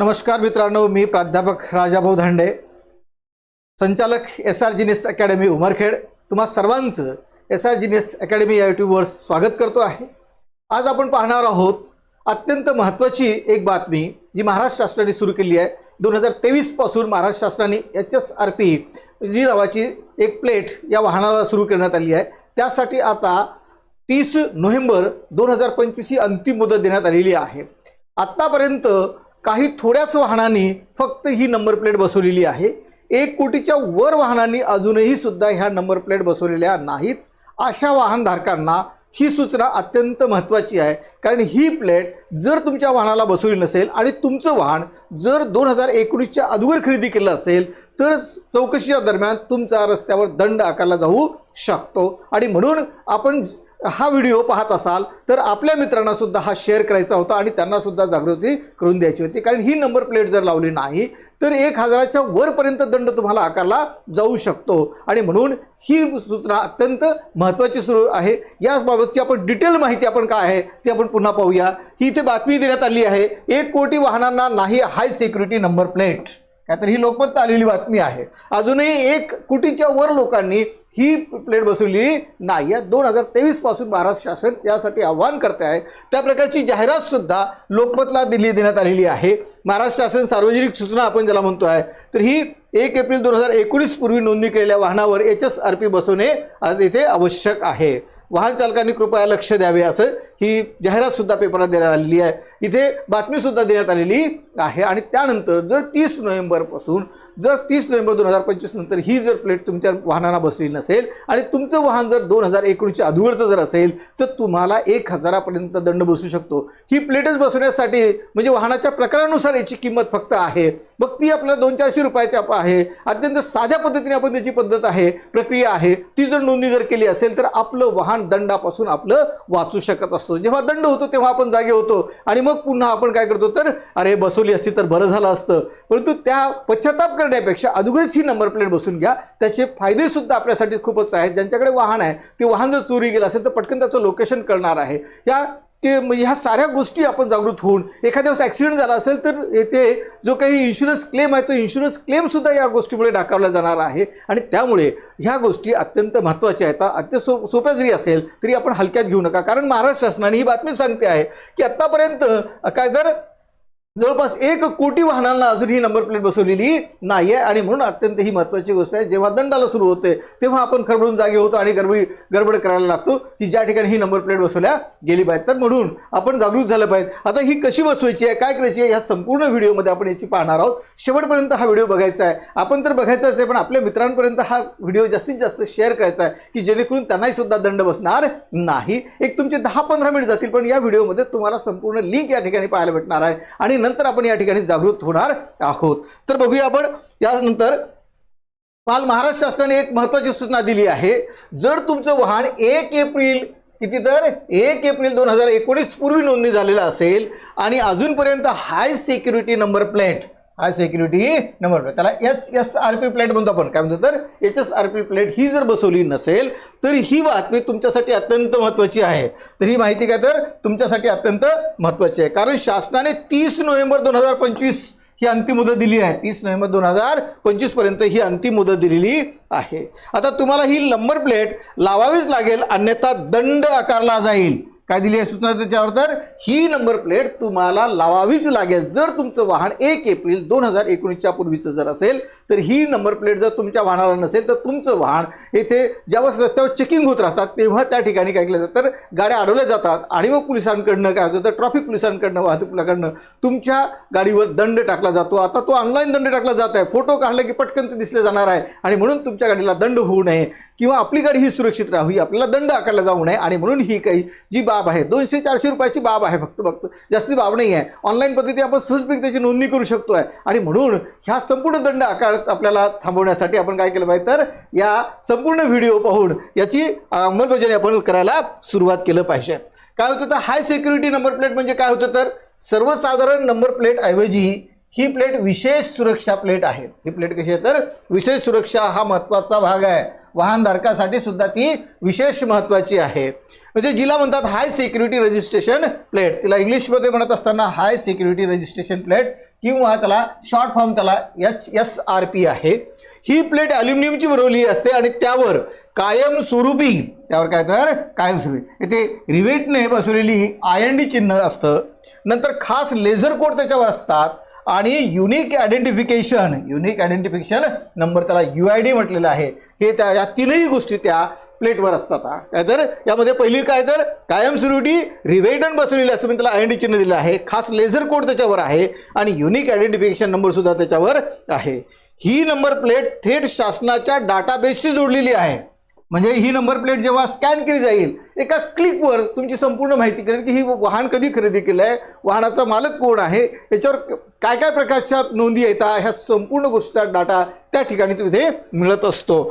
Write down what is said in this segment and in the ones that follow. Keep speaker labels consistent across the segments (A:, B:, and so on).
A: नमस्कार मित्रांनो मी प्राध्यापक राजाभाऊ धांडे. संचालक S R genius academy Umarkhed. तुम्हा सर्वांचं एस आर जिनेस अकॅडमी या यूट्यूबवर स्वागत करतो आहे. आज आपण पाहणार आहोत अत्यंत महत्त्वाची एक बातमी जी महाराष्ट्र शासनाने सुरू केली आहे. दोन हजार तेवीसपासून महाराष्ट्र शासनाने H S R P G नावाची एक प्लेट या वाहनाला सुरू करण्यात आली आहे. त्यासाठी आता तीस नोव्हेंबर दोन हजार पंचवीस ही अंतिम मुदत देण्यात आलेली आहे. आत्तापर्यंत काही थोड्याच वाहनांनी फक्त ही नंबर प्लेट बसवलेली आहे. एक कोटीच्या वर वाहनांनी अजूनही सुद्धा ह्या नंबर प्लेट बसवलेल्या नाहीत. अशा वाहनधारकांना ही सूचना अत्यंत महत्त्वाची आहे. कारण ही प्लेट जर तुमच्या वाहनाला बसवली नसेल आणि तुमचं वाहन जर दोन हजार एकोणीसच्या अगोदर खरेदी केलं असेल तर चौकशीच्या दरम्यान तुमचा रस्त्यावर दंड आकारला जाऊ शकतो. आणि म्हणून आपण हा व्हिडिओ पाहत असाल तर आपल्या मित्रांना सुद्धा हा शेअर करायचा होता आणि त्यांना सुद्धा जागृती करून द्यायची होती. कारण ही नंबर प्लेट जर लावली नाही तर एक हजाराच्या वरपर्यंत दंड तुम्हाला आकारला जाऊ शकतो. आणि म्हणून ही सूचना अत्यंत महत्त्वाची सुरू आहे. याबाबतची आपण डिटेल माहिती आपण काय आहे ती आपण पुन्हा पाहूया. ही इथे बातमी देण्यात आली आहे एक कोटी वाहनांना नाही हाय सिक्युरिटी नंबर प्लेट काय तर ही लोकमत आलेली बातमी आहे. अजूनही एक कोटीच्या वर लोकांनी ही प्लेट बसवली नाही. या दोन हजार तेवीसपासून महाराष्ट्र शासन यासाठी आव्हान करते आहे. त्या प्रकारची जाहिरातसुद्धा लोकमतला दिली देण्यात आलेली आहे. महाराष्ट्र शासन सार्वजनिक सूचना आपण ज्याला म्हणतो आहे तर ही एक एप्रिल दोन हजार एकोणीस पूर्वी नोंदणी केलेल्या वाहनावर एच एस आर पी बसवणे आज इथे आवश्यक आहे. वाहन चालकांनी कृपया लक्ष द्यावे असं ही जाहिरात सुद्धा पेपरात देण्यात आलेली आहे. इथे बातमी सुद्धा देण्यात आलेली आहे. आणि त्यानंतर जर तीस नोव्हेंबरपासून जर तीस नोव्हेंबर दोन हजार पंचवीस नंतर ही जर प्लेट तुमच्या वाहनाला बसलेली नसेल आणि तुमचं वाहन जर दोन हजार एकोणीसच्या अधुवरचं जर असेल तर तुम्हाला एक हजारापर्यंत दंड बसू शकतो. ही प्लेटच बसवण्यासाठी म्हणजे वाहनाच्या प्रकारानुसार याची किंमत फक्त आहे. मग ती आपल्याला दोन चारशे रुपयाची आहे. अत्यंत साध्या पद्धतीने आपण त्याची पद्धत आहे प्रक्रिया आहे. ती जर नोंदणी जर केली असेल तर आपलं वाहन दंडापासून आपलं वाचू शकत असतो. जेव्हा दंड होतो तेव्हा आपण जागे होतो. आणि मग पुन्हा आपण काय करतो? तर अरे बसवली असती तर बरं झालं असतं. परंतु त्या पश्चाताप करण्यापेक्षा अगोदरच ही नंबर प्लेट बसून घ्या. त्याचे फायदे सुद्धा आपल्यासाठी खूपच आहेत. ज्यांच्याकडे वाहन आहे ते वाहन जर चोरी गेलं असेल तर पटकन त्याचं लोकेशन कळणार आहे. या की म्हणजे ह्या साऱ्या गोष्टी आपण जागृत होऊन एखाद्या वेळेस ॲक्सिडेंट झाला असेल तर येथे जो काही इन्शुरन्स क्लेम आहे तो इन्शुरन्स क्लेमसुद्धा या गोष्टीमुळे नाकारला जाणार आहे. आणि त्यामुळे ह्या गोष्टी अत्यंत महत्त्वाच्या आहेत. अत्यंत सो सोप्या जरी असेल तरी आपण हलक्यात घेऊ नका. कारण महाराष्ट्र शासनाने ही बातमी सांगते आहे की आत्तापर्यंत काय तर जवळपास एक कोटी वाहनांना अजून ही नंबर प्लेट बसवलेली नाही आहे आणि म्हणून अत्यंत ही महत्त्वाची गोष्ट आहे. जेव्हा दंडाला सुरू होते तेव्हा आपण खरबडून जागे होतो आणि गडबडी गडबड करायला लागतो की ज्या ठिकाणी ही नंबर प्लेट बसवल्या गेली पाहिजे तर म्हणून आपण जागरूक झालं पाहिजे आता ही कशी बसवायची आहे काय करायची आहे या संपूर्ण व्हिडिओमध्ये आपण याची पाहणार आहोत. शेवटपर्यंत हा व्हिडिओ बघायचा आहे. आपण तर बघायचाच आहे पण आपल्या मित्रांपर्यंत हा व्हिडिओ जास्तीत जास्त शेअर करायचा आहे की जेणेकरून त्यांनाही सुद्धा दंड बसणार नाही. एक तुमचे दहा पंधरा मिनिट जातील पण या व्हिडिओमध्ये तुम्हाला संपूर्ण लिंक या ठिकाणी पाहायला भेटणार आहे. आणि नंतर आपण या ठिकाणी जागृत होणार आहोत. तर बघूया आपण यानंतर काल महाराष्ट्र शासनाने एक महत्त्वाची सूचना दिली आहे. जर तुमचं वाहन एक एप्रिल किती तर? एक एप्रिल दोन हजार एकोणीस पूर्वी नोंदणी झालेलं असेल आणि अजूनपर्यंत high security number plate high security number plate त्याला H S R P plate म्हणतो आपण. काय म्हणतो तर? H S R P plate ही जर बसवली नसेल तर ही बातमी तुमच्यासाठी अत्यंत महत्त्वाची आहे. तर ही माहिती काय तर? तुमच्यासाठी अत्यंत महत्त्वाची आहे. कारण शासनाने तीस नोव्हेंबर दोन हजार पंचवीस ही अंतिम मुदत दिली आहे. तीस नोव्हेंबर दोन हजार पंचवीसपर्यंत ही अंतिम मुदत दिलेली आहे. आता तुम्हाला ही नंबर प्लेट लावावीच लागेल अन्यथा दंड आकारला जाईल. काय दिली आहे सूचना त्याच्यावर? तर ही नंबर प्लेट तुम्हाला लावावीच लागेल. जर तुमचं वाहन एक एप्रिल दोन हजार एकोणीसच्या पूर्वीचं जर असेल तर ही नंबर प्लेट जर तुमच्या वाहनाला नसेल तर तुमचं वाहन येथे ज्यावेळेस रस्त्यावर चेकिंग होत राहतात तेव्हा त्या ठिकाणी काय केलं जातं? तर गाड्या अडवल्या जातात आणि मग पोलिसांकडनं काय होतं? तर ट्रॅफिक पोलिसांकडनं वाहतुकीकडनं तुमच्या गाडीवर दंड टाकला जातो. आता तो ऑनलाईन दंड टाकला जात आहे. फोटो काढला की पटकन ते दिसले जाणार आहे. आणि म्हणून तुमच्या गाडीला दंड होऊ नये किंवा आपली गाडी ही सुरक्षित राहावी. आपल्याला दंड आकारला जाऊ नये आणि म्हणून ही काही जी बा बाब आहे. दोनशे चारशे रुपयाची बाब आहे फक्त फक्त. जास्ती बाब नाही आहे. ऑनलाईन पद्धती आपण सहजपैकी त्याची नोंदणी करू शकतो आहे आणि म्हणून ह्या संपूर्ण दंड आकारत आपल्याला थांबवण्यासाठी आपण काय केलं पाहिजे तर या संपूर्ण व्हिडिओ पाहून याची अंमलबजावणी आपण करायला सुरुवात केलं पाहिजे. काय होतं तर हाय सिक्युरिटी नंबर प्लेट म्हणजे काय होतं तर सर्वसाधारण नंबर प्लेट ऐवजी ही प्लेट विशेष सुरक्षा प्लेट आहे. ही प्लेट कशी आहे तर विशेष सुरक्षा हा महत्त्वाचा भाग आहे. वाहनधारकासाठी सुद्धा ती विशेष महत्त्वाची आहे. म्हणजे जिला म्हणतात हाय सिक्युरिटी रजिस्ट्रेशन प्लेट तिला इंग्लिशमध्ये म्हणत असताना हाय सिक्युरिटी रजिस्ट्रेशन प्लेट किंवा त्याला शॉर्ट फॉर्म त्याला एच एस आर पी आहे. ही प्लेट ॲल्युमिनियमची बनवली असते आणि त्यावर कायमस्वरूपी त्यावर काय तर कायमस्वरूपी इथे रिवेटने बसवलेली आय एन डी चिन्ह असतं. नंतर खास लेझर कोड त्याच्यावर असतात. आणि unique identification unique identification number त्याला यू आय डी म्हटलेलं आहे. हे त्या या तीनही गोष्टी त्या प्लेटवर असतात काय तर? यामध्ये पहिली काय तर? कायमस्वरूपी रिवेटन बसवलेली असते मी त्याला आय एन डी चिन्ह दिलं आहे. खास लेझर कोड त्याच्यावर आहे आणि युनिक आयडेंटिफिकेशन नंबरसुद्धा त्याच्यावर आहे. ही नंबर प्लेट थेट शासनाच्या डाटाबेसशी जोडलेली आहे. म्हणजे ही नंबर प्लेट जेव्हा स्कॅन केली जाईल एका क्लिकवर तुमची संपूर्ण माहिती करेल की ही वाहन कधी खरेदी केलं आहे वाहनाचा मालक कोण आहे याच्यावर काय काय प्रकारच्या नोंदी येतात ह्या संपूर्ण गोष्टीचा डाटा त्या ठिकाणी तिथे मिळत असतो.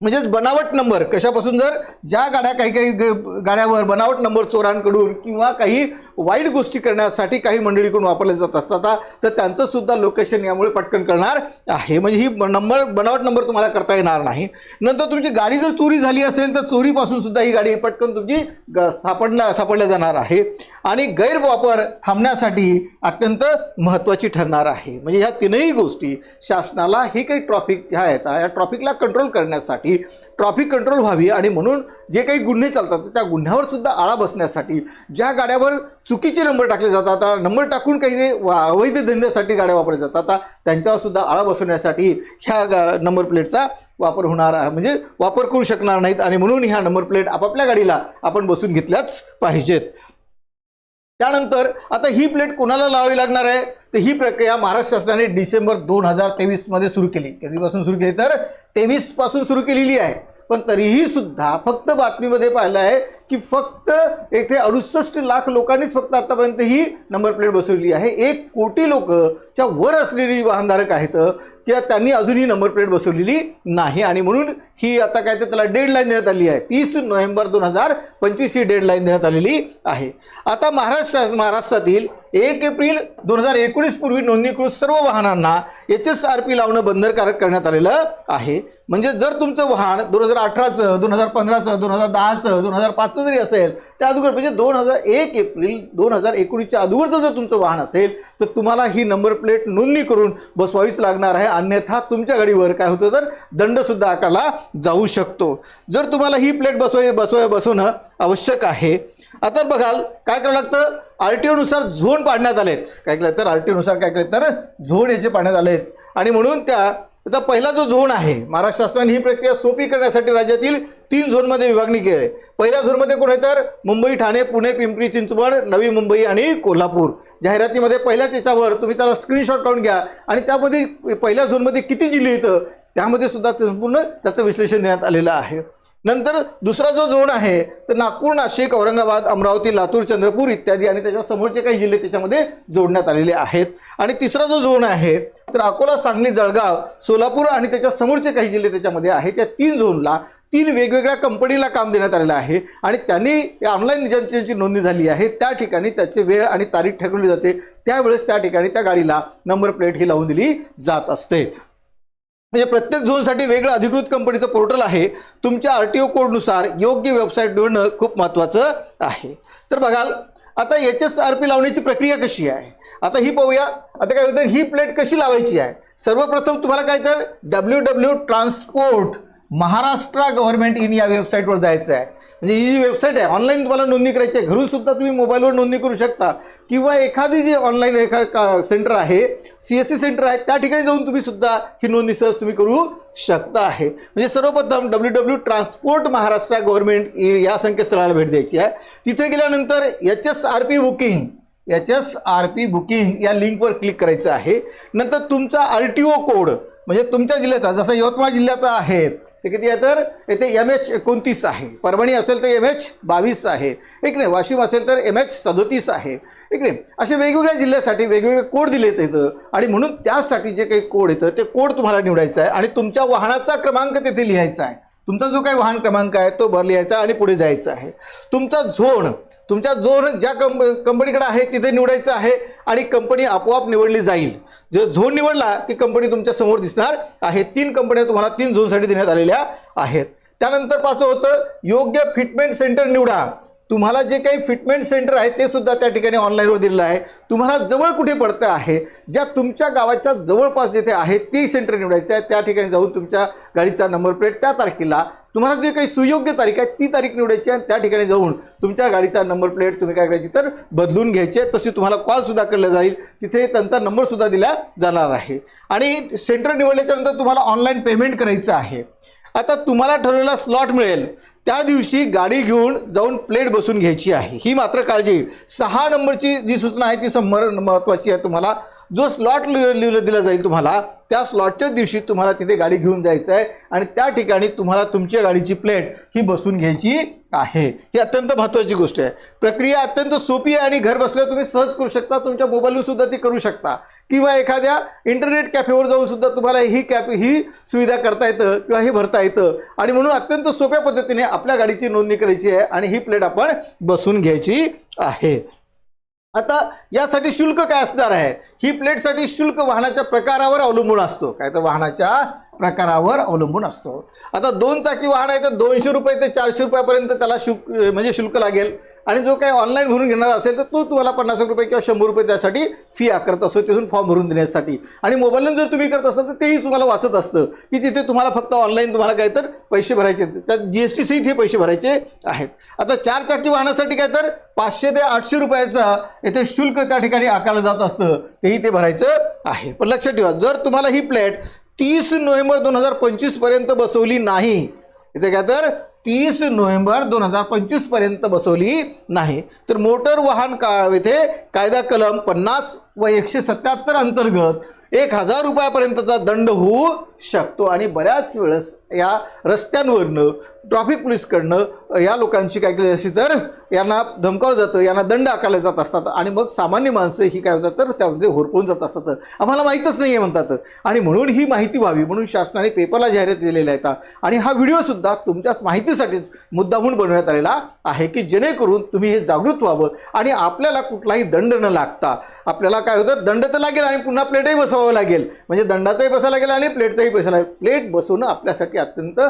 A: म्हणजेच बनावट नंबर कशापासून जर ज्या गाड्या काही काही ग- गाड्यावर बनावट नंबर चोरांकडून किंवा काही वाईट गोष्टी करण्यासाठी काही मंडळीकडून वापरले जात असतात. तर त्यांचं सुद्धा लोकेशन यामुळे पटकन करणार आहे. म्हणजे ही नंबर बनावट नंबर तुम्हाला करता येणार नाही. नंतर तुमची गाडी जर चोरी झाली असेल तर चोरीपासून सुद्धा ही गाडी पटकन तुमची ग- सापडल्या सापडल्या जाणार आहे. आणि गैरवापर थांबण्यासाठी अत्यंत महत्त्वाची ठरणार आहे. म्हणजे ह्या तीनही गोष्टी शासनाला ही काही ट्रॉफिक ह्या आहेत या ट्रॉफिकला कंट्रोल करण्यासाठी ट्रॉफिक कंट्रोल व्हावी आणि म्हणून जे काही गुन्हे चालतात त्या गुन्ह्यावर सुद्धा आळा बसण्यासाठी ज्या गाड्यावर चुकीचे नंबर टाकले जातात आता नंबर टाकून काही जे अवैध धंद्यासाठी गाड्या वापरल्या जातात आता त्यांच्यावर सुद्धा आळा बसवण्यासाठी ह्या गा- नंबर प्लेटचा वापर होणार आहे. म्हणजे वापर करू शकणार नाहीत आणि म्हणून ह्या नंबर प्लेट आपापल्या गाडीला आपण बसून घेतल्याच पाहिजेत. त्यानंतर आता ही प्लेट कोणाला लावावी लागणार आहे? तर ही प्रक्रिया महाराष्ट्र शासनाने डिसेंबर दोन हजार तेवीसमध्ये सुरू केली. कधीपासून सुरू केली? तर तेवीसपासून सुरू केलेली आहे. पण तरीही सुद्धा फक्त बातमीमध्ये पाहिलं आहे की फक्त येथे अडुसष्ट लाख लोकांनीच फक्त आतापर्यंत ही नंबर प्लेट बसवली आहे. एक कोटी लोकच्या वर असलेली वाहनधारक आहेत किंवा त्यांनी अजूनही नंबर प्लेट बसवलेली नाही. आणि म्हणून ही आता काय ते त्याला डेडलाईन देण्यात आली आहे. तीस नोव्हेंबर दोन हजार पंचवीस ही डेडलाईन देण्यात आलेली आहे. आता महाराष्ट्र महाराष्ट्रातील एक एप्रिल दोन हजार एकोणीस पूर्वी नोंदणीकृत सर्व वाहनांना एच एस आर पी लावणं बंधनकारक करण्यात आलेलं आहे. म्हणजे जर तुमचं वाहन दोन हजार अठराचं दोन हजार पंधराचं दोन हजार दहाचं दोन हजार पाचचं जरी असेल त्या अगोदर म्हणजे दोन हजार एक एप्रिल दोन हजार एकोणीसच्या अगोदरचं जर तुमचं वाहन असेल तर तुम्हाला ही नंबर प्लेट नोंदणी करून बसवावीच लागणार आहे. अन्यथा तुमच्या गाडीवर काय होतं तर दंडसुद्धा आकारला जाऊ शकतो. जर तुम्हाला ही प्लेट बसवाय बसवाय बसवणं आवश्यक आहे. आता बघाल काय करावं लागतं? आर टी ओनुसार झोन पाडण्यात आलेत. काय केलं तर आर टी ओनुसार काय केलं तर झोन याचे पाडण्यात आलेत. आणि म्हणून त्या आता पहिला जो झोन आहे महाराष्ट्र शासनाने ही प्रक्रिया सोपी करण्यासाठी राज्यातील तीन झोनमध्ये विभागणी केली आहे. पहिल्या झोनमध्ये कोण आहे तर? मुंबई ठाणे पुणे पिंपरी चिंचवड नवी मुंबई आणि कोल्हापूर. जाहिरातीमध्ये पहिल्याच याच्यावर तुम्ही त्याला स्क्रीनशॉट काढून घ्या आणि त्यामध्ये पहिल्या झोनमध्ये किती जिल्हे येतं त्यामध्ये सुद्धा संपूर्ण त्याचं विश्लेषण देण्यात आलेलं आहे. नंतर दुसरा जो झोन आहे तर नागपूर नाशिक औरंगाबाद अमरावती लातूर चंद्रपूर इत्यादी आणि त्याच्या समोरचे काही जिल्हे त्याच्यामध्ये जोडण्यात आलेले आहेत. आणि तिसरा जो झोन आहे तर अकोला सांगली जळगाव सोलापूर आणि त्याच्या समोरचे काही जिल्हे त्याच्यामध्ये आहेत. त्या तीन झोनला तीन वेगवेगळ्या कंपनीला काम देण्यात आलेलं आहे आणि त्यांनी ऑनलाईन ज्यांची नोंदणी झाली आहे. त्या ठिकाणी त्याची वेळ आणि तारीख ठरवली जाते. त्यावेळेस त्या ठिकाणी त्या गाडीला नंबर प्लेट ही लावून दिली जात असते. म्हणजे प्रत्येक झोनसाठी वेगळं अधिकृत कंपनीचं पोर्टल आहे. तुमच्या आर टी ओ कोडनुसार योग्य वेबसाईट निवडणं खूप महत्त्वाचं आहे. तर बघाल आता एच एस आर पी लावण्याची प्रक्रिया कशी आहे? आता ही पाहूया. आता काय होतं ही प्लेट कशी लावायची आहे? सर्वप्रथम तुम्हाला काय तर W W transport Maharashtra government in या वेबसाईटवर जायचं आहे. म्हणजे ही जी वेबसाईट आहे. ऑनलाईन तुम्हाला नोंदणी करायची आहे. घरून सुद्धा तुम्ही मोबाईलवर नोंदणी करू शकता. किंवा एखादी जी ऑनलाईन एखा का सेंटर आहे सी एस सी सेंटर आहे त्या ठिकाणी जाऊन तुम्ही सुद्धा ही नोंदणी सहज तुम्ही करू शकता आहे. म्हणजे सर्वप्रथम W W transport Maharashtra government या संकेतस्थळाला भेट द्यायची आहे. तिथे गेल्यानंतर H S R P booking H S R P booking या लिंकवर क्लिक करायचं आहे. नंतर तुमचा आर टी ओ कोड म्हणजे तुमच्या जिल्ह्याचा जसा यवतमाळ जिल्ह्याचा आहे ते किती आहे तर? येथे एम एच एकोणतीस आहे. परभणी असेल तर एम एच बावीस आहे. एक नाही वाशिम असेल तर एम एच सदोतीस आहे. एक नाही असे वेगवेगळ्या जिल्ह्यासाठी वेगवेगळे कोड दिले येतं आणि म्हणून त्यासाठी जे काही कोड येतं ते कोड तुम्हाला निवडायचं आहे. आणि तुमच्या वाहनाचा क्रमांक तिथे लिहायचा आहे. तुमचा जो काही वाहन क्रमांक आहे तो भर लिहायचा आणि पुढे जायचं आहे. तुमचा झोन तुमच्या झोन ज्या कंप कंपनीकडे आहे तिथे निवडायचं आहे आणि कंपनी आपोआप निवडली जाईल. जो झोन निवडला ती कंपनी तुमच्यासमोर दिसणार आहे. तीन कंपन्या तुम्हाला तीन झोनसाठी देण्यात आलेल्या आहेत. त्यानंतर पाचवं होतं योग्य फिटमेंट सेंटर निवडा. तुम्हाला जे काही फिटमेंट सेंटर आहे ते सुद्धा त्या ठिकाणी ऑनलाईनवर दिलेलं आहे. तुम्हाला जवळ कुठे पडतं आहे ज्या तुमच्या गावाच्या जवळपास जिथे आहे ती सेंटर निवडायचं आहे. त्या ठिकाणी जाऊन तुमच्या गाडीचा नंबर प्लेट त्या तारखेला तुम्हाला जे काही सुयोग्य तारीख आहे ती तारीख निवडायची आणि त्या ठिकाणी जाऊन तुमच्या गाडीचा नंबर प्लेट तुम्ही काय करायची तर बदलून घ्यायची आहे तशी तुम्हाला कॉलसुद्धा केला जाईल तिथे त्यांचा नंबरसुद्धा दिला जाणार आहे. आणि सेंटर निवडल्याच्यानंतर तुम्हाला ऑनलाईन पेमेंट करायचं आहे. आता तुम्हाला ठरवलेला स्लॉट मिळेल. त्या दिवशी गाडी घेऊन जाऊन प्लेट बसून घ्यायची आहे. ही मात्र काळजी. सहा नंबरची जी सूचना आहे ती समोर महत्त्वाची आहे तुम्हाला. जो स्लॉट लिहिलं दिला जाईल तुम्हाला त्या स्लॉटच्या दिवशी तुम्हाला तिथे गाडी घेऊन जायचं आहे आणि त्या ठिकाणी तुम्हाला तुमच्या गाडीची प्लेट ही बसून घ्यायची आहे. ही अत्यंत महत्त्वाची गोष्ट आहे. प्रक्रिया अत्यंत सोपी आहे आणि घर बसल्या तुम्ही सहज करू शकता तुमच्या मोबाईलवर सुद्धा ती करू शकता. किंवा एखाद्या इंटरनेट कॅफेवर जाऊन सुद्धा तुम्हाला ही कॅप ही सुविधा करता येतं किंवा हे भरता येतं. आणि म्हणून अत्यंत सोप्या पद्धतीने आपल्या गाडीची नोंदणी करायची आहे आणि ही प्लेट आपण बसून घ्यायची आहे. आता यासाठी शुल्क काय असणार आहे? ही प्लेटसाठी शुल्क वाहनाच्या प्रकारावर अवलंबून असतो. काय तर वाहनाच्या प्रकारावर अवलंबून असतो. आता दोन चाकी वाहन आहे तर दोनशे रुपये ते चारशे रुपयापर्यंत त्याला शुल्क म्हणजे शुल्क लागेल. आणि जो काही ऑनलाईन भरून घेणार असेल तर तो तुम्हाला पन्नास रुपये किंवा शंभर रुपये त्यासाठी फी आकारत असतो तिथून फॉर्म भरून देण्यासाठी. आणि मोबाईलनं जर तुम्ही करत असाल तर तेही तुम्हाला वाचत असतं की तिथे तुम्हाला फक्त ऑनलाईन तुम्हाला काय तर पैसे भरायचे त्यात जी एस टी सहित हे पैसे भरायचे आहेत. आता चार चाकी वाहनासाठी काय तर पाचशे ते आठशे रुपयाचा येथे शुल्क त्या ठिकाणी आकारलं जात असतं. तेही ते भरायचं आहे. पण लक्षात ठेवा जर तुम्हाला ही प्लेट तीस नोव्हेंबर दोन हजार पंचवीसपर्यंत बसवली नाही इथे काय तर तीस नोव्हेंबर दोन हजार पंचवीसपर्यंत बसवली नाही. तर मोटर वाहन का येथे कायदा कलम पन्नास व एकशे सत्याहत्तर अंतर्गत एक हजार रुपयापर्यंतचा दंड होऊ शकतो. आणि बऱ्याच वेळेस या रस्त्यांवरनं ट्रॉफिक पोलीसकडनं या लोकांची काय केली असते तर यांना धमकावलं जातं यांना दंड आकारले जात असतात आणि मग सामान्य माणसं ही काय होतात तर त्यामध्ये होरपळून जात असतात. आम्हाला माहीतच नाही आहे म्हणतात. आणि म्हणून ही माहिती व्हावी म्हणून शासनाने पेपरला जाहिरात दिलेल्या आहेत. आणि हा व्हिडिओसुद्धा तुमच्या माहितीसाठीच मुद्दामून बनवण्यात आलेला आहे की जेणेकरून तुम्ही हे जागृत व्हावं आणि आपल्याला कुठलाही दंड न लागता आपल्याला काय होतं दंड तर लागेल आणि पुन्हा प्लेटही बसवावं लागेल. म्हणजे दंडाचाही बसायला लागेल आणि प्लेटचाही बसायला लागेल. प्लेट बसवणं आपल्यासाठी अत्यंत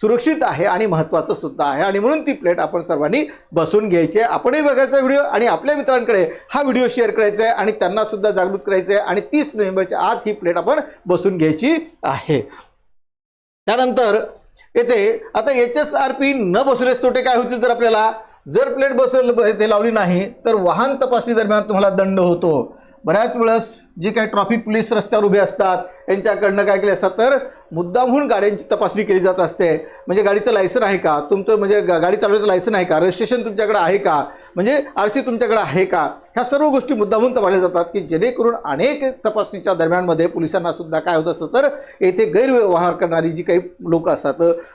A: सुरक्षित आहे आणि महत्त्वाचं सुद्धा आहे. आणि म्हणून ती प्लेट आपण सर्वांनी बसून घ्यायची आहे. आपणही बघायचा व्हिडिओ आणि आपल्या मित्रांकडे हा व्हिडिओ शेअर करायचा आहे आणि त्यांना सुद्धा जागृत करायचं आहे. आणि तीस नोव्हेंबरच्या आत ही प्लेट आपण बसून घ्यायची आहे. त्यानंतर येथे आता एच एस आर पी न बसवलेस तोटे काय होतील तर आपल्याला? जर प्लेट बसवलं ते लावली नाही तर वाहन तपासणी दरम्यान तुम्हाला दंड होतो. बऱ्याच वेळेस जे काही ट्रॅफिक पोलीस रस्त्यावर उभे असतात यांच्याकडनं काय केले असतात तर मुद्दामहून गाड्यांची तपासणी केली जात असते. म्हणजे गाडीचं लायसन आहे का? तुमचं म्हणजे गा- गाडी चालवायचं लायसन आहे का? रजिस्ट्रेशन तुमच्याकडे आहे का? म्हणजे आर सी तुमच्याकडे आहे का? ह्या सर्व गोष्टी मुद्दामहून तपासल्या जातात की जेणेकरून अनेक तपासणीच्या दरम्यानमध्ये पोलिसांना सुद्धा काय होत असतं? तर येथे गैरव्यवहार करणारी जी काही लोक असतात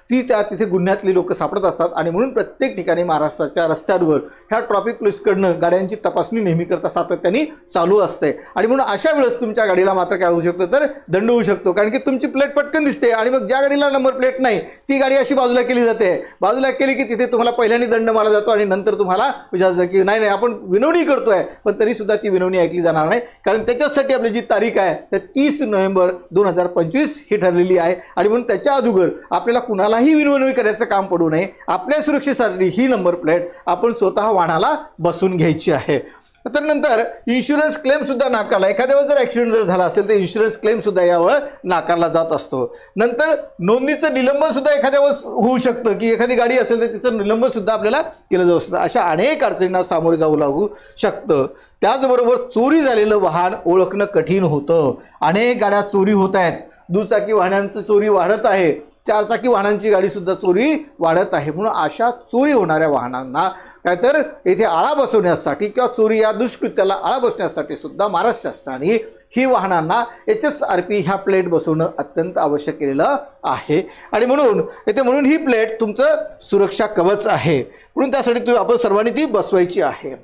A: ती त्या तिथे गुन्ह्यातली लोक सापडत असतात आणि म्हणून प्रत्येक ठिकाणी महाराष्ट्राच्या रस्त्यांवर ह्या ट्रॉफिक पोलीसकडनं गाड्यांची तपासणी नेहमी करता सातत्याने चालू असते. आणि म्हणून अशा वेळेस तुमच्या गाडीला मात्र काय होऊ शकतं? तर दंड दंड होऊ शकतो. कारण की तुमची प्लेट पटकन दिसते आणि मग ज्या गाडीला नंबर प्लेट नाही ती गाडी अशी बाजूला केली जाते. बाजूला केली की तिथे तुम्हाला पहिल्यांदा दंड मारला जातो आणि नंतर तुम्हाला विचारलं जातं की नाही नाही आपण विनवणी करतोय पण तरीसुद्धा ती विनवणी ऐकली जाणार नाही. कारण त्याच्यासाठी आपली जी तारीख आहे तर तीस नोव्हेंबर दोन हजार पंचवीस ही ठरलेली आहे. आणि म्हणून त्याच्या अगोदर आपल्याला कुणालाही विनवणी करायचं काम पडू नये. आपल्या सुरक्षेसाठी ही नंबर प्लेट आपण स्वतः वाहनाला बसून घ्यायची आहे. तर नंतर इन्शुरन्स क्लेम सुद्धा नाकारला. एखाद्या वेळेस जर ॲक्सिडेंट जर झाला असेल तर इन्शुरन्स क्लेम सुद्धा यावर नाकारला जात असतो. नंतर नोंदणीचं निलंबन सुद्धा एखाद्या वेळेस होऊ शकतं. की एखादी गाडी असेल तर तिचं निलंबन सुद्धा आपल्याला केलं जाऊ शकतं. अशा अनेक अडचणींना सामोरे जाऊ लागू शकतं. त्याचबरोबर चोरी झालेलं वाहन ओळखणं कठीण होतं. अनेक गाड्या चोरी होत आहेत. दुचाकी वाहनांचं चोरी वाढत आहे. चारचाकी वाहनांची गाडीसुद्धा चोरी वाढत आहे. म्हणून अशा चोरी होणाऱ्या वाहनांना काय तर येथे आळा बसवण्यासाठी किंवा चोरी या दुष्कृत्याला आळा बसण्यासाठी सुद्धा महाराष्ट्र शासनाने ही वाहनांना एच एस आर पी ह्या प्लेट बसवणं अत्यंत आवश्यक केलेलं आहे. आणि म्हणून येथे म्हणून ही प्लेट तुमचं सुरक्षा कवच आहे. म्हणून त्यासाठी तू आपण सर्वांनी ती बसवायची आहे.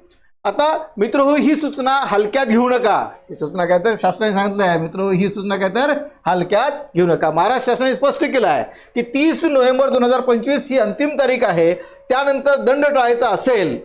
A: आता मित्र हो ही सूचना हलक्यात घेऊ नका. ही सूचना काय तर शासनाने सांगितलं आहे. मित्र हो ही सूचना काय तर हलक्यात घेऊ नका. महाराष्ट्र शासनाने स्पष्ट केलं आहे की तीस नोव्हेंबर दोन हजार पंचवीस ही अंतिम तारीख आहे. त्यानंतर दंड टाळायचा असेल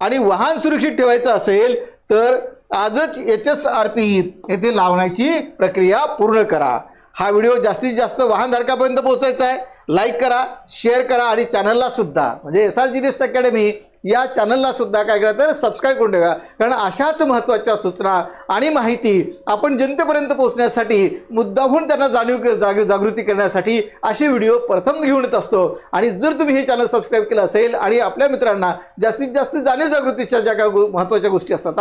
A: आणि वाहन सुरक्षित ठेवायचं असेल तर आजच एच एस आर पी येथे लावण्याची प्रक्रिया पूर्ण करा. हा व्हिडिओ जास्तीत जास्त वाहनधारकापर्यंत पोहोचायचा आहे. लाईक करा शेअर करा आणि चॅनलला सुद्धा. म्हणजे S R G S academy या चॅनलला सुद्धा काय करा तर सबस्क्राईब करून ठेवा. कारण अशाच महत्त्वाच्या सूचना आणि माहिती आपण जनतेपर्यंत पोहोचण्यासाठी मुद्दाहून त्यांना जाणीव जाग जागृती करण्यासाठी असे व्हिडिओ प्रथम घेऊन येत असतो. आणि जर तुम्ही हे चॅनल सबस्क्राईब केलं असेल आणि आपल्या मित्रांना जास्तीत जास्त जाणीव जागृतीच्या ज्या काही गो- महत्त्वाच्या गोष्टी असतात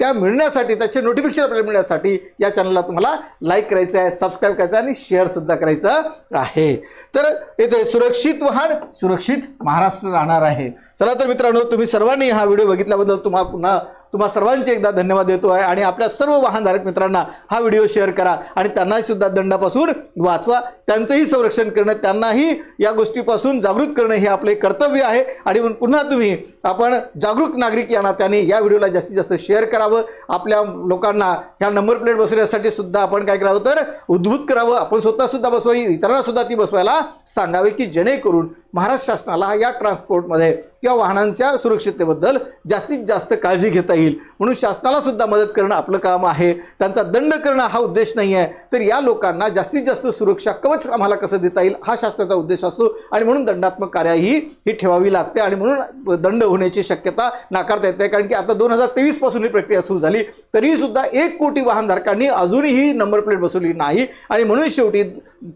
A: त्या मिळण्यासाठी त्याचे नोटिफिकेशन आपल्याला मिळण्यासाठी या चॅनलला तुम्हाला लाईक करायचं आहे सबस्क्राईब करायचं आहे आणि शेअर सुद्धा करायचं आहे. तर येथे सुरक्षित वाहन सुरक्षित महाराष्ट्र राहणार आहे. चला तर मित्रांनो तुम्ही सर्वांनी हा व्हिडिओ बघितल्याबद्दल तुम्हाला पुन्हा तुम्हा सर्वांचे एकदा धन्यवाद देतो आहे आणि आपल्या सर्व वाहनधारक मित्रांना हा व्हिडिओ शेअर करा आणि त्यांनाही सुद्धा दंडापासून वाचवा. त्यांचंही संरक्षण करणं त्यांनाही या गोष्टीपासून जागृत करणं हे आपले कर्तव्य आहे. आणि म्हणून पुन्हा तुम्ही आपण जागरूक नागरिक या नात्याने या व्हिडिओला जास्तीत जास्त शेअर करावं. आपल्या लोकांना ह्या नंबर प्लेट बसवण्यासाठी सुद्धा आपण काय करावं तर उद्भूत करावं. आपण स्वतः सुद्धा बसवावी इतरांना सुद्धा ती बसवायला सांगावे की जेणेकरून महाराष्ट्र शासनाला या ट्रान्सपोर्टमध्ये किंवा वाहनांच्या सुरक्षिततेबद्दल जास्तीत जास्त काळजी घेता येईल. म्हणून शासनाला सुद्धा मदत करणं आपलं काम आहे. त्यांचा दंड करणं हा उद्देश नाही आहे. तर या लोकांना जास्तीत जास्त सुरक्षा कवच आम्हाला कसं देता येईल हा शासनाचा उद्देश असतो. आणि म्हणून दंडात्मक कार्यही ही ठेवावी लागते. आणि म्हणून दंड होण्याची शक्यता नाकारता येते. कारण की आता दोन हजार तेवीसपासून ही प्रक्रिया सुरू झाली. तरीसुद्धा एक कोटी वाहनधारकांनी अजूनही नंबर प्लेट बसवली नाही. आणि म्हणून शेवटी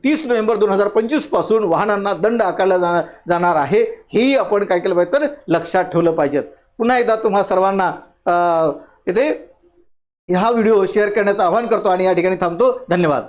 A: तीस नोव्हेंबर दोन हजार पंचवीसपासून वाहनांना दंड आकारला जाणार जाणार आहे. हेही आपण काय केलं पाहिजे तर लक्षात ठेवलं पाहिजेत पुन्हा एकदा तुम्हा सर्वांना इथे हा व्हिडिओ शेअर करण्याचं आवाहन करतो आणि या ठिकाणी थांबतो. धन्यवाद.